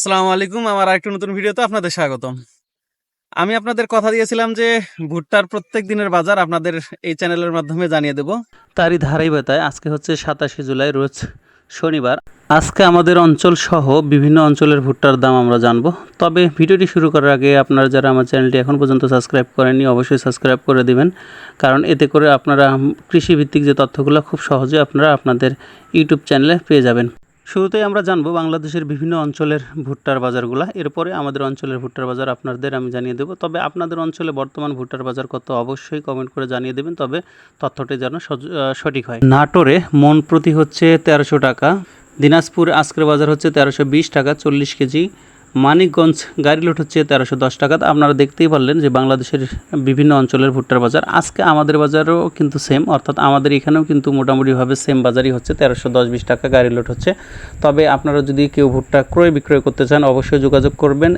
আসসালামু আলাইকুম। আমার আরেকটা নতুন ভিডিওতে আপনাদের স্বাগতম। আমি আপনাদের কথা দিয়েছিলাম যে ভুট্টার প্রত্যেক দিনের বাজার আপনাদের এই চ্যানেলের মাধ্যমে জানিয়ে দেব। তারই ধারাবাহিকতায় আজকে হচ্ছে সাতাশে জুলাই, রোজ শনিবার। আজকে আমাদের অঞ্চল সহ বিভিন্ন অঞ্চলের ভুট্টার দাম আমরা জানব। তবে ভিডিওটি শুরু করার আগে আপনারা যারা আমার চ্যানেলটি এখন পর্যন্ত সাবস্ক্রাইব করেননি, অবশ্যই সাবস্ক্রাইব করে দিবেন। কারণ এতে করে আপনারা কৃষিভিত্তিক যে তথ্যগুলো, খুব সহজে আপনারা আপনাদের ইউটিউব চ্যানেলে পেয়ে যাবেন। শুরুতেই আমরা জানব বাংলাদেশের বিভিন্ন অঞ্চলের ভুট্টার বাজারগুলো। এরপরে আমাদের অঞ্চলের ভুট্টার বাজার আপনাদের আমি জানিয়ে দেবো। তবে আপনাদের অঞ্চলে বর্তমান ভুট্টার বাজার কত, অবশ্যই কমেন্ট করে জানিয়ে দেবেন। তবে তথ্যটি যেন সঠিক হয়। নাটোরে মন প্রতি হচ্ছে তেরোশো টাকা, দিনাজপুর আজকের বাজার হচ্ছে তেরোশো টাকা চল্লিশ কেজি মানিকগঞ্জ গাড়ি লোট হচ্ছে তেরোশো দশ টাকা আপনারা দেখতেই পারলেন যে বাংলাদেশের বিভিন্ন অঞ্চলের ভুট্টার বাজার। আজকে আমাদের বাজারও কিন্তু সেম অর্থাৎ আমাদের এখানেও কিন্তু মোটামুটিভাবে সেম বাজারই হচ্ছে। তেরোশো দশ বিশ টাকা গাড়ি লোট হচ্ছে। তবে আপনারা যদি কেউ ভুট্টা ক্রয় বিক্রয় করতে চান, অবশ্যই যোগাযোগ করবেন।